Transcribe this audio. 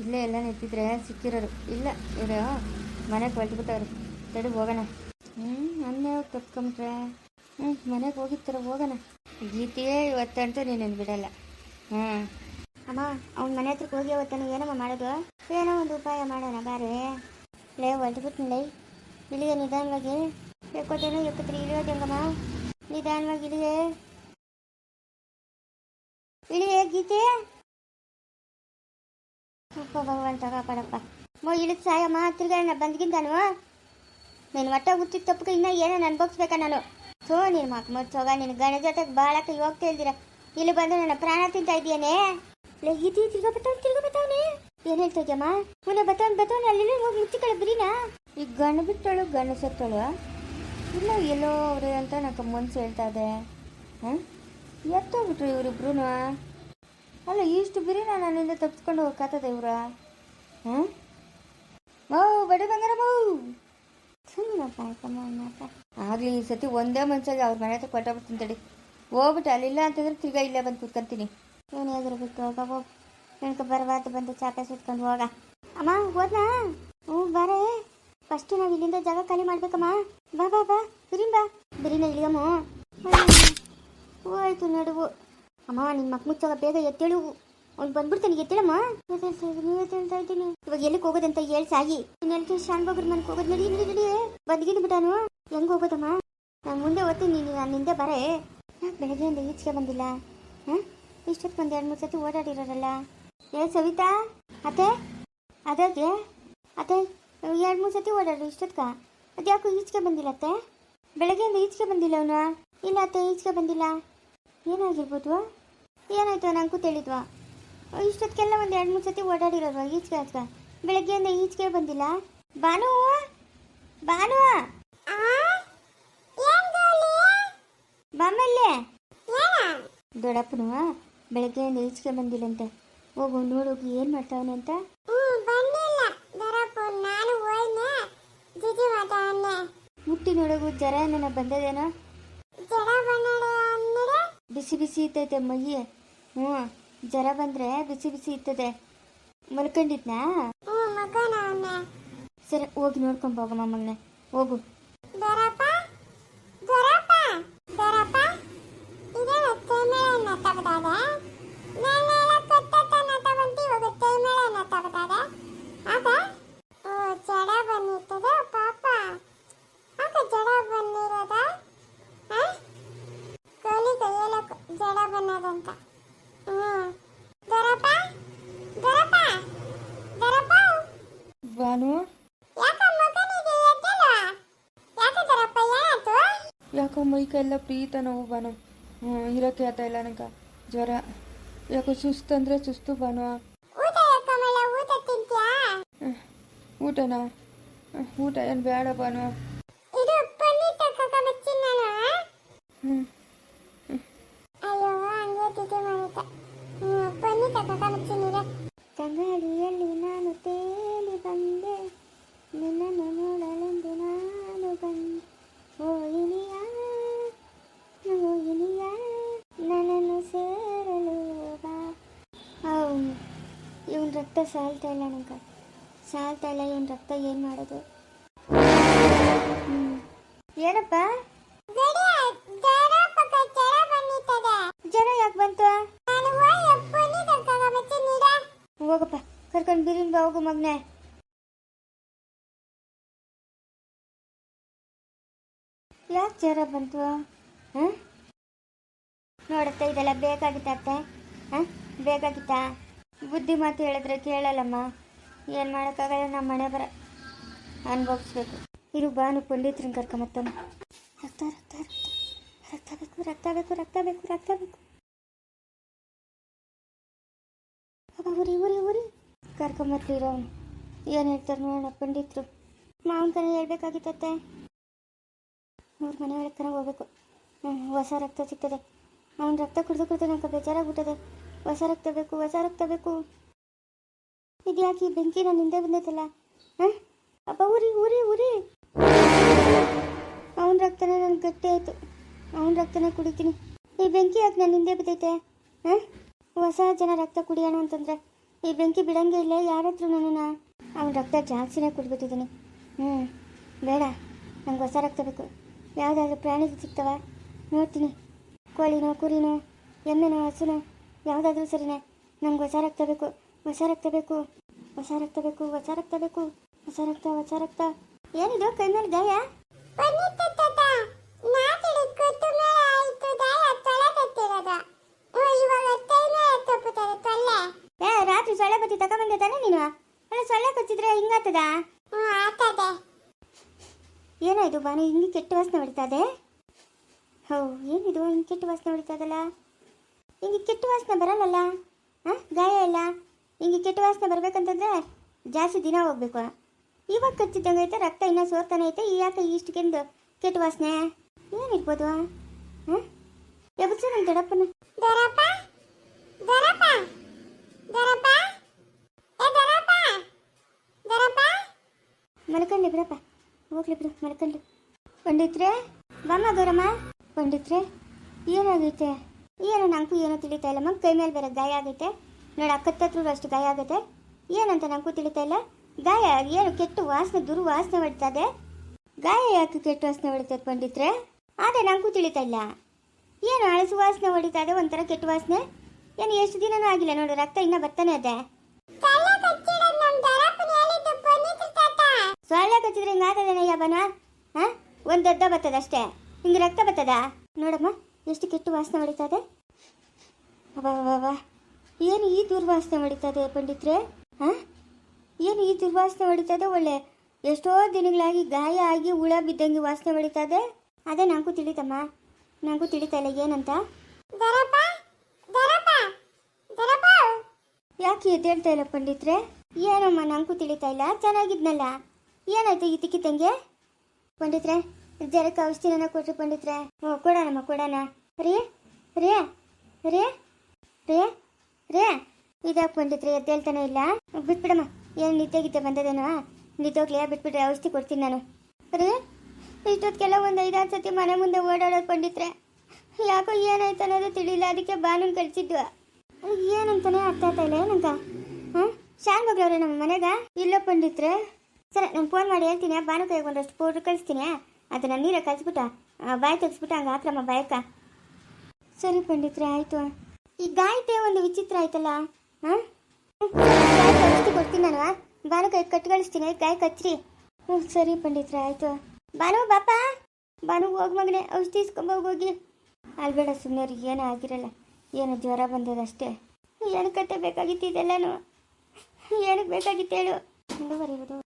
ಇಲ್ಲೇ ಎಲ್ಲ ನಿಂತಿದ್ರೆ ಸಿಕ್ಕಿರೋರು. ಇಲ್ಲ, ಇವರು ಮನೆಗೆ ಹೊಲ್ಟ್ಬಿಟ್ಟವ್ರು ತಡಿ ಹೋಗೋಣ. ಹ್ಞೂ ನನ್ನೇ ತಪ್ಕೊಂಬಿಟ್ರೆ ಹ್ಞೂ ಮನೆಗೆ ಹೋಗಿರ್ತಾರ ಹೋಗೋಣ. ಗೀತೆಯೇ ಇವತ್ತಂತೂ ನೀನು ಬಿಡಲ್ಲ. ಹ್ಞೂ ಅಮ್ಮ, ಅವ್ನ ಮನೆ ಹತ್ರಕ್ಕೆ ಹೋಗಿ ಅವತ್ತಾನು ಏನಮ್ಮ ಮಾಡೋದು? ಏನೋ ಒಂದು ಉಪಾಯ ಮಾಡೋಣ, ಬಾರೆ. ಲೇ ಹೊಲ್ಟ್ಬಿಟ್ನಲ್ಲೇ ಇಳಿಯ ನಿಧಾನವಾಗಿ. ಎಕ್ಕೋತೇನೋ ಎಕ್ಕತ್ರಿ ಇಳಿಯೋದು ಹೆಂಗಮ್ಮ ನಿಧಾನವಾಗಿ ಇಳಿಯೇ ಇಳಿಯೇ ಗೀತೆ. ಅಪ್ಪ ಭಗವಂತ ಕಾಪಾಡಪ್ಪ ಮೋ, ಇಳಿದ್ ಸಾಯಮ್ಮ ತಿರ್ಗಾಣ ಬಂದ್ಗಿಂತಾನು ನೀನು. ಮಟ್ಟ ಹುಟ್ಟಿದ ತಪ್ಪಕ್ಕೆ ಇನ್ನೂ ಏನೋ ಅನ್ಭವಿಸ್ಬೇಕಾ ನಾನು? ಸೋ ನೀನು ಮಕ್ ಮುಚ್ಚೋಗ ನಿನ್ನ ಗಣ ಜೊತೆಗೆ ಬಾಳಕ್ಕೆ ಹೋಗ್ತಾ ಇಲ್ದಿರ. ಇಲ್ಲಿ ಬಂದು ನನ್ನ ಪ್ರಾಣ ತಿಂತಾ ಇದೆಯೇನೆ ಇದು ತಿರ್ಗಾ ಬತ್ತವನ್ ತಿರ್ಗಾ ಬತ್ತವನೆ ಏನ್ ಹೇಳ್ತಾ ಮುನ್ನ ಮುನೆ ಬತ್ತವನ್ ಬತ್ತವನ್ ಅಲ್ಲಿ ಹೋಗಿ ಮುಚ್ಚಿಕೊಳ್ಳ ಕಳೆ ಬಿರಿನಾ ಈಗ ಗಂಡು ಬಿಟ್ಟಳು ಗಣ ಸತ್ತಳು? ಇಲ್ಲ ಎಲ್ಲೋ ಅವ್ರೆ ಅಂತ ನಕ್ಕ ಮನ್ಸು ಹೇಳ್ತಾ ಇದೆ ಹಾಂ ಎತ್ತೋಗ್ಬಿಟ್ರು ಇವರಿಬ್ರು ಅಲ್ಲ, ಇಷ್ಟು ಬಿರಿ ನಾನು ನನ್ನಿಂದ ತಪ್ಪಿಸ್ಕೊಂಡು ಹೋಗ್ಕತ್ತದೆ ಇವ್ರ? ಹಾಂ? ಓ ಬಡ ಬಂಗಾರ ಮೌ! ಸುಮ್ಮನಪ್ಪ ಆಯ್ತಮ್ಮ ಆಗಲಿ, ಈ ಸತಿ ಒಂದೇ ಮನ್ಸಾಗಿ ಅವ್ರ ಮನೆ ಹತ್ರ ಕೊಟ್ಟೋಗ್ಬಿಡ್ತೀನಿ ತಡಿ. ಹೋಗ್ಬಿಟ್ಟು ಅಲ್ಲಿಲ್ಲ ಅಂತಂದ್ರೆ ತಿರ್ಗಾ ಇಲ್ಲೇ ಬಂದು ಕೂತ್ಕೊಂತೀನಿ. ಏನು ಬಿಟ್ಟು ಹೋಗ ಹೋಗ್ ನನಗೆ ಬರಬಾರ್ದು ಬಂದು ಚಾಪೆ ಸುತ್ಕೊಂಡು ಹೋಗ. ಅಮ್ಮ, ಹೋದ್ನಾ? ಹ್ಞೂ, ಬರೇ. ಫಸ್ಟ್ ನಾವು ಇಲ್ಲಿಂದ ಜಾಗ ಖಾಲಿ ಮಾಡ್ಬೇಕಮ್ಮ. ಬಾ ಬಾ ಬಾ. ಬಿರಿನ್ ಬಾ. ಬಿರಿನ ಇಳಿಯಮ್ಮ ಹೋಯ್ತು ನಡುವು ಅಮ್ಮ, ನಿನ್ ಮಕ್ ಬೇಗ ಎತ್ತೇಳು ಅವ್ನು ಬಂದ್ಬಿಡ್ತಾನೆ ಎತ್ತೇಳಮ್ಮ ಇದ್ದೀನಿ ಇವಾಗ ಎಲ್ಲಿಗೆ ಹೋಗೋದಂತ ಹೇಳಿ ಸಾಗಿ. ಇನ್ನೆಲ್ಕೆ ಶಾನ್ ಬಾಗ್ರ ಮನ್ಗೆ ಹೋಗೋದು ನಡಿ ನಡಿ ನಡಿ. ಬಂದ್ಗಿದ್ದು ಹೋಗೋದಮ್ಮ? ನಾನು ಮುಂದೆ ಓದ್ತೀನಿ ನೀನು ನಾನು ನಿಂದೆ ಬರೇ. ಯಾಕೆ ಬೆಳಗ್ಗೆಯಿಂದ ಈಚೆಗೆ ಬಂದಿಲ್ಲ? ಹಾಂ? ಇಷ್ಟೊತ್ತು ಒಂದು ಎರಡು ಮೂರು ಸತಿ ಓಡಾಡಿರೋರಲ್ಲ. ಏ, ಸವಿತಾ? ಅತ್ತೆ? ಅದಕ್ಕೆ ಅತ್ತೆ, ಎರಡು ಮೂರು ಸತಿ ಓಡಾಡ್ರಿ ಇಷ್ಟೊತ್ಕ ಅದ್ಯಾಕೋ ಈಚೆಗೆ ಬಂದಿಲ್ಲ ಅತ್ತೆ? ಬೆಳಗ್ಗೆಯಿಂದ ಈಚೆಗೆ ಬಂದಿಲ್ಲ ಅವನು. ಇಲ್ಲ ಅತ್ತೆ, ಈಚೆಗೆ ಬಂದಿಲ್ಲ. ಏನಾಗಿರ್ಬೋದು? ಏನಾಯ್ತು ನನಗೂ ತಿಳಿದ್ವಾ. ಇಷ್ಟೊತ್ತಿಗೆಲ್ಲ ಒಂದು ಎರಡು ಮೂರು ಸತಿ ಓಡಾಡಿರೋರು ಈಚೆಗೆ ಆಚೆಗೆ. ಬೆಳಗ್ಗೆಯಿಂದ ಈಚೆಗೆ ಬಂದಿಲ್ಲ? ಬಾನು ಬಾನು ಬಾಮಲ್ಲೇ? ದೊಡ್ಡಪ್ಪನು ಬೆಳಗ್ಗೆಯಿಂದ ಈಚೆಗೆ ಬಂದಿಲ್ಲಂತೆ. ಹೋಗು ನೋಡು ಏನು ಮಾಡ್ತಾವನೆ ಅಂತ. ಮುಟ್ಟಿ ನೋಡೋಗು ಜ್ವರ ನನ್ನ ಬಂದದೇನೋ. ಬಿಸಿ ಬಿಸಿ ಇತ್ತೈತೆ ಮೈ ಹ್ಞೂ ಜ್ವರ ಬಂದ್ರೆ ಬಿಸಿ ಬಿಸಿ ಇರ್ತದೆ. ಮಲ್ಕೊಂಡಿದ್ನಾ? ಸರಿ ಹೋಗಿ ನೋಡ್ಕೊಂಡ್ ಹೋಗಮ್ಮ ಮೊನ್ನೆ. ಹೋಗು. ಜಡ ಬಾನು ಯಾಕ ಮೈಕೆಲ್ಲ ಪ್ರೀತ ನೋವು ಬಾನು ಇರೋಕ್ಕೆ ಆತ ಇಲ್ಲ ನಂಗೆ ಜ್ವರ. ಯಾಕೋ ಸುಸ್ತು ಅಂದರೆ ಸುಸ್ತು ಬಾನು. ಊಟನಾ? ಊಟ ಏನು ಬೇಡ ಬಾನು? ಹ್ಞೂ ರಕ್ತ ಸಾಲ್ತಾ ಇಲ್ಲ ನಂಗೆ ಸಾಲ್ತಾ ಇಲ್ಲ ಇವನ್ ರಕ್ತ ಏನು ಮಾಡೋದು. ಏನಪ್ಪ? ಜನ ಯಾಕೆ ಬಂತು? ಹೋಗಪ್ಪ ಕರ್ಕೊಂಡು ಬಿರಿನ್ ಬಾ ಹೋಗು ಮಗ್ನೆ. ಯಾಕೆ ಜ್ವರ ಬಂತು? ಹಾಂ ನೋಡತ್ತೆ ಇದೆಲ್ಲ ಬೇಕಾಗಿತ್ತ ಅತ್ತೆ ಹಾಂ ಬೇಕಾಗಿತ್ತ? ಬುದ್ಧಿ ಮಾತು ಹೇಳಿದ್ರೆ ಕೇಳಲ್ಲಮ್ಮ. ಏನು ಮಾಡೋಕ್ಕಾಗಲ್ಲ ನಮ್ಮ ಮನೆ ಬರ ಅನುಭವಿಸ್ಬೇಕು. ಇರು ಬಾನು ಪಂಡಿತ್ರನ್ ಕರ್ಕೊಂಬತ್ತಮ್ಮ ರಕ್ತ ರಕ್ತ ರಕ್ತ. ರಕ್ತ ಬೇಕು ರಕ್ತ ಬೇಕು ರಕ್ತ ಬೇಕು ರಕ್ತ ಬೇಕು. ಊರಿ ಊರಿ ಉರಿ ಕರ್ಕೊಂಬರ್ತೀರ ಏನು ಹೇಳ್ತಾರೆ ನೋಡೋಣ ಪಂಡಿತರು. ಮಾವನ ಕನ ಹೇಳ್ಬೇಕಾಗಿತ್ತತ್ತೆ ಅವ್ರ ಮನೆ ಒಳಗೆ ಹೋಗ್ಬೇಕು. ಹ್ಞೂ ಹೊಸ ರಕ್ತ ಸಿಗ್ತದೆ. ಅವನ ರಕ್ತ ಕುಡಿದು ಕುಡಿದು ನಂಗೆ ಬೇಜಾರಾಗ್ಬಿಟ್ಟದೆ ಹೊಸ ರಕ್ತ ಬೇಕು ಹೊಸ ರಕ್ತ ಬೇಕು ಇದ್ಯಾಕೆ ಈ ಬೆಂಕಿ ನನ್ನ ಹಿಂದೆ ಬಂದೈತಲ್ಲ? ಹಾಂ? ಅಪ್ಪ ಉರಿ ಉರಿ ಉರಿ ಅವನ ರಕ್ತನೇ ನನ್ನ ಗಟ್ಟಿ ಆಯಿತು. ಅವನ ರಕ್ತನೇ ಕುಡಿತೀನಿ. ಈ ಬೆಂಕಿ ಯಾಕೆ ನನ್ನ ಹಿಂದೆ ಬಿದ್ದೈತೆ? ಹಾಂ? ಹೊಸ ಜನ ರಕ್ತ ಕುಡಿಯೋಣ ಅಂತಂದ್ರೆ ಈ ಬೆಂಕಿ ಬಿಡಂಗೆ ಇಲ್ಲ, ಯಾರ ಹತ್ರ ನನ್ನ ಅವ್ನ ರಕ್ತ ಜಾಸ್ತಿನೇ ಕುಡಿಬಿಟ್ಟಿದ್ದೀನಿ. ಹ್ಞೂ ಬೇಡ. ನಂಗೆ ಹೊಸ ರಕ್ತ ಬೇಕು. ಯಾವುದಾದ್ರೂ ಪ್ರಾಣಿಗಳು ಸಿಗ್ತವ? ನೋಡ್ತೀನಿ. ಕೋಳಿನೋ, ಕುರಿನೋ, ಎಮ್ಮೆನೋ, ಹಸುನೋ. ಯಾವುದಾದ್ರೂ ಸರಿನೇ ನಮ್ಗೆ ಹೊಸ ರಕ್ತ ಬೇಕು ಹೊಸ ರಕ್ತ ಬೇಕು ಹೊಸ ರಕ್ತ ಬೇಕು ಹೊಸ ರಕ್ತ ಬೇಕು ಹೊಸ ರಕ್ತ ಹೊಸ ರಕ್ತ. ಏನಿದು ಕೈ ಮೇಲೆ ಗಾಯ ಏ ರಾತ್ರಿ ಸೊಳ್ಳೆ ಬತ್ತಿ ತಗೊಂಬಂದೆ ತಾನೆ ನೀನು? ಅಲ್ಲ ಸೊಳ್ಳೆ ಕಚ್ಚಿದ್ರೆ ಹಿಂಗಾತದ ಏನಾಯ್ತು ಬಾನು ಹಿಂಗೆ ಕೆಟ್ಟ ವಾಸನೆ ಹೊಡಿತದೆ ಹೌ ಏನಿದು ಹಿಂಗೆ ಕೆಟ್ಟ ವಾಸನೆ ಹೊಡಿತದಲ್ಲ ಹಿಂಗೆ ಕೆಟ್ಟ ವಾಸನೆ ಬರಲ್ಲಲ್ಲ? ಹಾಂ? ಗಾಯ ಇಲ್ಲ? ನಿಮಗೆ ಕೆಟ್ಟ ವಾಸನೆ ಬರಬೇಕಂತಂದ್ರೆ ಜಾಸ್ತಿ ದಿನ ಹೋಗ್ಬೇಕು. ಇವಾಗ ಕಚ್ಚಿದ್ದಂಗೆ ಐತೆ ರಕ್ತ ಇನ್ನೂ ಸೋರ್ತಾನೆ ಐತೆ ಯಾಕೆ ಇಷ್ಟು ಕೆಂದು ಕೆಟ್ಟ ವಾಸನೆ? ಏನಿರ್ಬೋದು ಹಾಂ? ಎಬ್ಬಿಸು ನಮ್ಮ ದೊಡ್ಡಪ್ಪನ. ಮಲ್ಕೊಂಡೆ ಬಿಡಪ್ಪ. ಹೋಗ್ಲಿ ಬಿಡು ಮಲ್ಕೊಂಡು. ಪಂಡಿತ್ರೆ ಬಾಮ ಗೌರಮ್ಮ. ಪಂಡಿತ್ರೆ ಏನಾಗೈತೆ? ಏನೋ ನನಗೂ ಏನು ತಿಳಿತಾ ಇಲ್ಲ? ಮ್ಯಾಮ್ ಕೈ ಮೇಲೆ ಬೇರೆ ಗಾಯ ಆಗುತ್ತೆ ನೋಡಿ ಅಕ್ಕತ್ತತ್ರ ಅಷ್ಟು ಗಾಯ ಆಗುತ್ತೆ. ಏನಂತ ನನಗೂ ತಿಳಿತಾ ಇಲ್ಲ? ಗಾಯ ಏನು ಕೆಟ್ಟು ವಾಸನೆ ದುರ್ವಾಸನೆ ಹೊಡಿತದೆ? ಗಾಯ ಯಾಕೆ ಕೆಟ್ಟು ವಾಸನೆ ಹೊಡಿತದೆ ಪಂಡಿತ್ರೆ? ಆದರೆ ನನಗೂ ತಿಳಿತಾ ಇಲ್ಲ. ಏನು ಅಳಸು ವಾಸನೆ ಹೊಡಿತದೆ ಒಂಥರ ಕೆಟ್ಟ ವಾಸನೆ? ಏನು ಎಷ್ಟು ದಿನನೂ ಆಗಿಲ್ಲ ನೋಡಿ ರಕ್ತ ಇನ್ನೂ ಬರ್ತಾನೆ ಇದೆ. ಸೊಳ್ಳೆ ಕಚ್ಚಿದ್ರೆ ಹಿಂಗೆ ಆಗ್ತದೇನೆ ಯಾಬನ ಹಾಂ? ಒಂದು ದೊಡ್ಡ ಬರ್ತದ ಅಷ್ಟೇ ಹಿಂಗೆ ರಕ್ತ ಬರ್ತದ ನೋಡಮ್ಮ. ಎಷ್ಟು ಕೆಟ್ಟು ವಾಸನೆ ಹೊಡಿತದೆ? ಅಬ್ಬಾ ಏನು ಈ ದುರ್ವಾಸನೆ ಹೊಡಿತದೆ ಪಂಡಿತ್ರೆ? ಹಾಂ? ಏನು ಈ ದುರ್ವಾಸನೆ ಹೊಡಿತದೆ ಒಳ್ಳೆ? ಎಷ್ಟೋ ದಿನಗಳಾಗಿ ಗಾಯ ಆಗಿ ಹುಳ ಬಿದ್ದಂಗೆ ವಾಸನೆ ಹೊಡಿತದೆ? ಅದೇ ನನಗೂ ತಿಳಿತಮ್ಮ. ನನಗೂ ತಿಳಿತಾ ಇಲ್ಲ ಏನಂತ? ಯಾಕೆ ಎದ್ದೇಳ್ತಾ ಇಲ್ಲ ಪಂಡಿತ್ರೆ? ಏನಮ್ಮ ನಂಗೂ ತಿಳಿತಾ ಇಲ್ಲ. ಚೆನ್ನಾಗಿದ್ನಲ್ಲ. ಏನಾಯ್ತು ಇದ್ದಕ್ಕಿದ್ದಂಗೆ ಪಂಡಿತ್ರೆ ಜರಕ್ಕೆ ಔಷಧಿನ ಕೊಟ್ರಿ ಪಂಡಿತ್ರೆ? ಓ ಕೊಡೋಣಮ್ಮ ಕೊಡೋಣ. ರೇ ರೇ ರೇ ರೇ ರೇ. ಇದಾಕ್ ಬಂದಿದ್ರೆ ಎದ್ದೇಳ್ತಾನೆ ಇಲ್ಲ? ಬಿಟ್ಬಿಡಮ್ಮ, ಏನು ನಿದ್ದೆ ಬಂದದೇನೋ? ನಿದ್ದೋಗ್ಲೇ ಬಿಟ್ಬಿಟ್ರೆ ಔಷಧಿ ಕೊಡ್ತೀನಿ ನಾನು. ರೇ ಇಷ್ಟೊತ್ತಿಗೆಲ್ಲ ಒಂದು ಐದಾರು ಸತಿ ಮನೆ ಮುಂದೆ ಓಡಾಡೋದು ಪಂಡಿತ್ರೆ. ಯಾಕೋ ಏನಾಯ್ತು ಅನ್ನೋದು ತಿಳಿಲ್ಲ, ಅದಕ್ಕೆ ಬಾನನ್ ಕಳಿಸಿದ್ವು ಏನಂತಾನೆ ಅರ್ಥ ಆಗ್ತಾ ಇಲ್ಲ, ಏನಂತ? ಹಾಂ? ಶಾನ್ ಮಗಳವ್ರೆ ನಮ್ಮ ಮನೆಗ? ಇಲ್ಲ ಪಂಡಿತ್ರೆ. ಸರಿ ನಾನು ಫೋನ್ ಮಾಡಿ ಹೇಳ್ತೀನಿ ಬಾನು ಕೈಗೊಂಡಷ್ಟು ಪೌಡ್ರ್ ಕಳಿಸ್ತೀನಿ. ಅದನ್ನ ನೀರ ಕಳಿಸ್ಬಿಟ್ಟ ಬಾಯ್ ತೆಗಿಸ್ಬಿಟ್ಟು ಹಂಗೆ ಹಾಕ್ರಮ್ಮ, ಬಾಯಕ್ಕ. ಸರಿ ಪಂಡಿತ್ರೆ, ಆಯಿತು. ಈ ಗಾಯತೆ ಒಂದು ವಿಚಿತ್ರ ಆಯ್ತಲ್ಲ? ಹಾಂ? ಕೊಡ್ತೀನಿ ನಾನು ಬಾನು ಕೈ ಕಟ್ಗಳಿಸ್ತೀನಿ ಗಾಯ ಕಚ್ಚ್ರಿ ಹ್ಞೂ, ಸರಿ ಪಂಡಿತ್ರೆ, ಆಯಿತು. ಬಾನು ಬಾಪ! ಬಾನು ಹೋಗಿ ಮಗನೆ, ಔಷಧಿ ಹೋಗಿ ಅಲ್ಬೇಡ ಸುಮ್ಮನೆ ಏನೂ ಆಗಿರಲ್ಲ. ಏನೋ ಜ್ವರ ಬಂದದಷ್ಟೇ ಏನು ಬೇಕಾಗಿತ್ತು ಇದೆಲ್ಲನೂ? ಏನಕ್ಕೆ ಬೇಕಾಗಿತ್ತು ಹೇಳು? ಮುಂದುವರಿಯುವುದು.